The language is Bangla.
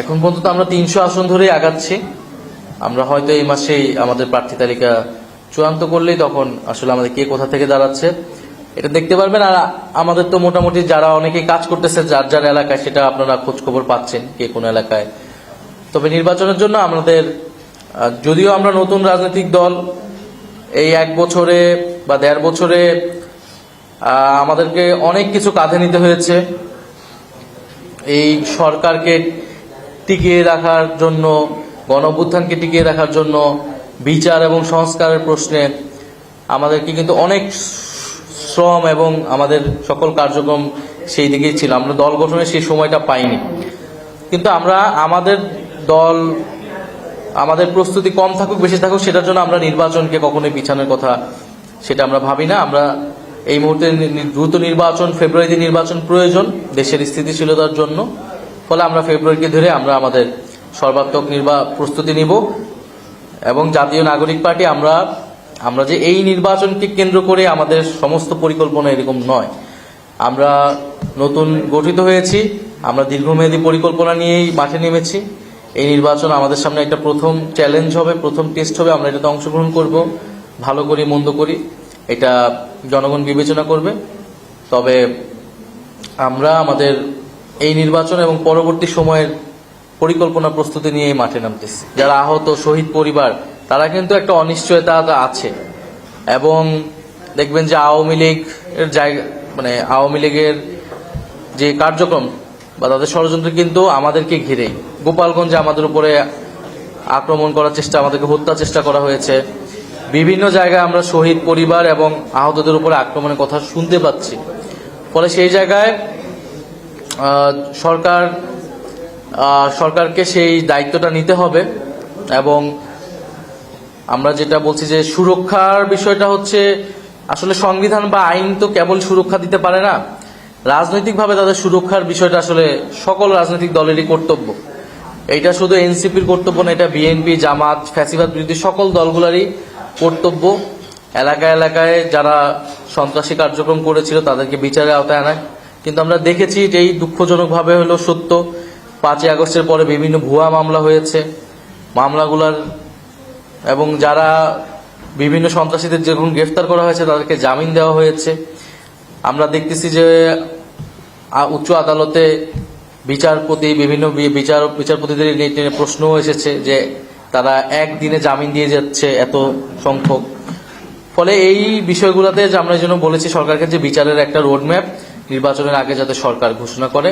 এখন পর্যন্ত আমরা তিনশো আসন ধরেই আগাচ্ছি। আমরা হয়তো এই মাসেই আমাদের প্রার্থী তালিকা চূড়ান্ত করলেই তখন আসলে আমাদের কে কোথা থেকে দাঁড়াচ্ছে, এটা দেখতে পারবেন। আর আমাদের তো মোটামুটি যারা অনেকেই কাজ করতেছে, যার যার এলাকায় সেটা আপনারা খোঁজ খবর পাচ্ছেন কে কোন এলাকায়। তবে নির্বাচনের জন্য আমাদের যদিও আমরা নতুন রাজনৈতিক দল, এই এক বছরে বা দেড় বছরে আমাদেরকে অনেক কিছু কাঁধে নিতে হয়েছে। এই সরকারকে টিকিয়ে রাখার জন্য গণঅভ্যুত্থানকে টিকিয়ে রাখার জন্য বিচার এবং সংস্কারের প্রশ্নে আমাদেরকে কিন্তু অনেক শ্রম এবং আমাদের সকল কার্যক্রম সেই দিকেই ছিল। আমরা দল গঠনের সেই সময়টা পাইনি। কিন্তু আমরা আমাদের দল, আমাদের প্রস্তুতি কম থাকুক, বেশি থাকুক, সেটার জন্য আমরা নির্বাচনকে কখনোই পিছানোর কথা সেটা আমরা ভাবি না। আমরা এই মুহূর্তে দ্রুত নির্বাচন, ফেব্রুয়ারিতে নির্বাচন প্রয়োজন, দেশের স্থিতিশীলতার জন্য। ফলে আমরা ফেব্রুয়ারিকে ধরে আমরা আমাদের সর্বাত্মক নির্বা, প্রস্তুতি নিব। এবং জাতীয় নাগরিক পার্টি আমরা আমরা যে এই নির্বাচনকে কেন্দ্র করে আমাদের সমস্ত পরিকল্পনা এরকম নয়। আমরা নতুন গঠিত হয়েছি, আমরা দীর্ঘমেয়াদী পরিকল্পনা নিয়েই মাঠে নেমেছি। এই নির্বাচন আমাদের সামনে একটা প্রথম চ্যালেঞ্জ হবে, প্রথম টেস্ট হবে, আমরা এটাতে অংশগ্রহণ করব, ভালো করি, মন্দ করি, এটা জনগণ বিবেচনা করবে। তবে আমরা আমাদের এই নির্বাচন এবং পরবর্তী সময়ের পরিকল্পনা প্রস্তুতি নিয়ে মাঠে নামতেছি। যারা আহত, শহীদ পরিবার, তারা কিন্তু একটা অনিশ্চয়তা আছে। এবং দেখবেন যে আওয়ামী লীগ এর জায়গা মানে আওয়ামী লীগের যে কার্যক্রম বা তাদের ষড়যন্ত্র কিন্তু আমাদেরকে ঘিরেই গোপালগঞ্জে আমাদের উপরে আক্রমণ করার চেষ্টা, আমাদেরকে হত্যা চেষ্টা করা হয়েছে। বিভিন্ন জায়গায় আমরা শহীদ পরিবার এবং আহতদের উপরে আক্রমণের কথা শুনতে পাচ্ছি। ফলে সেই জায়গায় সরকার সরকারকে সেই দায়িত্বটা নিতে হবে এবং আমরা যেটা বলছি যে সুরক্ষার বিষয়টা হচ্ছে আসলে সংবিধান বা আইন তো কেবল সুরক্ষা দিতে পারে না। রাজনৈতিকভাবে তাদের সুরক্ষার বিষয়টা আসলে সকল রাজনৈতিক দলেরই কর্তব্য। এইটা শুধু এনসিপির কর্তব্য না, এটা বিএনপি, জামাত, ফ্যাসিবাদ বিরোধী সকল দলগুলোরই কর্তব্য। এলাকায় এলাকায় যারা সন্ত্রাসী কার্যক্রম করেছিল তাদেরকে বিচারের আওতায় আনা কিন্তু আমরা দেখেছি যে এই দুঃখজনকভাবে হলো সত্য। পাঁচই আগস্টের পরে বিভিন্ন ভুয়া মামলা হয়েছে। মামলাগুলার এবং যারা বিভিন্ন সন্ত্রাসীদের যখন গ্রেফতার করা হয়েছে, তাদেরকে জামিন দেওয়া হয়েছে। আমরা দেখতেছি যে উচ্চ আদালতে বিচারপতি, বিভিন্ন বিচার, বিচারপতিদের নিয়ে প্রশ্নও এসেছে যে, তারা একদিনে জামিন দিয়ে যাচ্ছে এত সংখ্যক। ফলে এই বিষয়গুলোতে আমরা জন্য বলেছি, সরকারকে যে বিচারের একটা রোডম্যাপ নির্বাচনের আগে যাতে সরকার ঘোষণা করে